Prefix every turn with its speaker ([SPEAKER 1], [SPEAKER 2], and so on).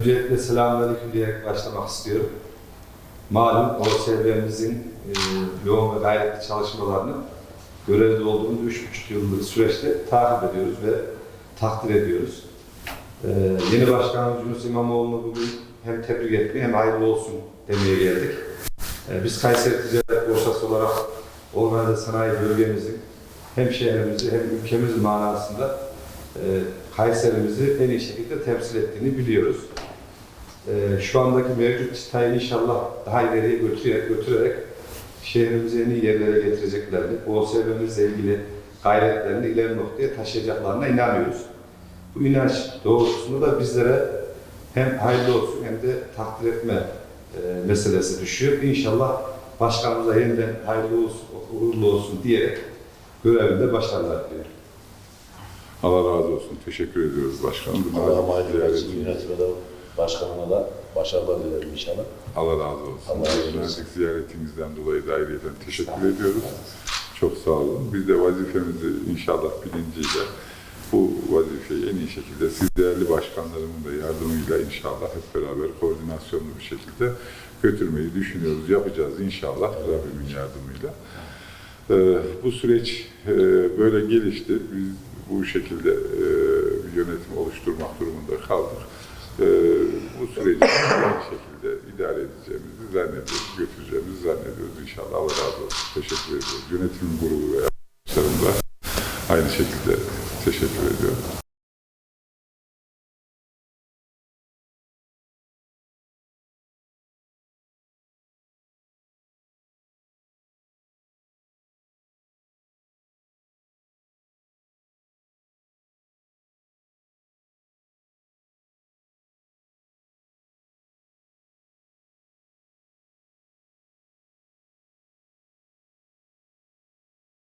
[SPEAKER 1] Öncelikle selamünaleyküm diyerek başlamak istiyorum. Malum OSB'mizin e, yoğun ve gayretli çalışmalarını görevde olduğumuz üç buçuk yıllık süreçte takip ediyoruz ve takdir ediyoruz. E, yeni başkanımız Yunus İmamoğlu'nu bugün hem tebrik etmeye hem hayırlı olsun demeye geldik. E, biz Kayseri Ticaret Borsası olarak Orman ve Sanayi bölgemizin hem şehrimizi hem ülkemiz manasında e, Kayserimizi en iyi şekilde temsil ettiğini biliyoruz. Ee, şu andaki mevcut çıtayı inşallah daha ileriye götürerek, götürerek şehrimizi en iyi yerlere getireceklerini, OSB'mizle ilgili gayretlerini ileri noktaya taşıyacaklarına inanıyoruz. Bu inanç doğrultusunda da bizlere hem hayırlı olsun hem de takdir etme e, meselesi düşüyor. İnşallah başkanımıza yeniden hayırlı olsun, uğurlu olsun diyerek görevinde başarılar diliyorum.
[SPEAKER 2] Allah razı olsun. Teşekkür ediyoruz başkanım. Bu
[SPEAKER 3] Allah
[SPEAKER 2] nazik
[SPEAKER 3] hayırlı
[SPEAKER 2] ziyaret
[SPEAKER 3] olsun.
[SPEAKER 2] için.
[SPEAKER 3] Yönetime de başkanına da başarılar dilerim inşallah.
[SPEAKER 2] Allah razı olsun.
[SPEAKER 3] Allah razı olsun.
[SPEAKER 2] Ziyaretinizden dolayı da ayrıca teşekkür ediyoruz. Çok sağ olun. Biz de vazifemizi inşallah bilinciyle bu vazifeyi en iyi şekilde siz değerli başkanlarımın da yardımıyla inşallah hep beraber koordinasyonlu bir şekilde götürmeyi düşünüyoruz. Yapacağız inşallah Rabbimin yardımıyla. Ee, bu süreç e, böyle gelişti. Biz bu şekilde e, bir yönetim oluşturmak durumunda kaldık. Ee, bu süreci aynı şekilde idare edeceğimizi zannediyoruz, götüreceğimizi zannediyoruz inşallah. Allah razı olsun. Teşekkür ediyoruz. Yönetim grubu ve arkadaşlarım da aynı şekilde teşekkür ediyorum.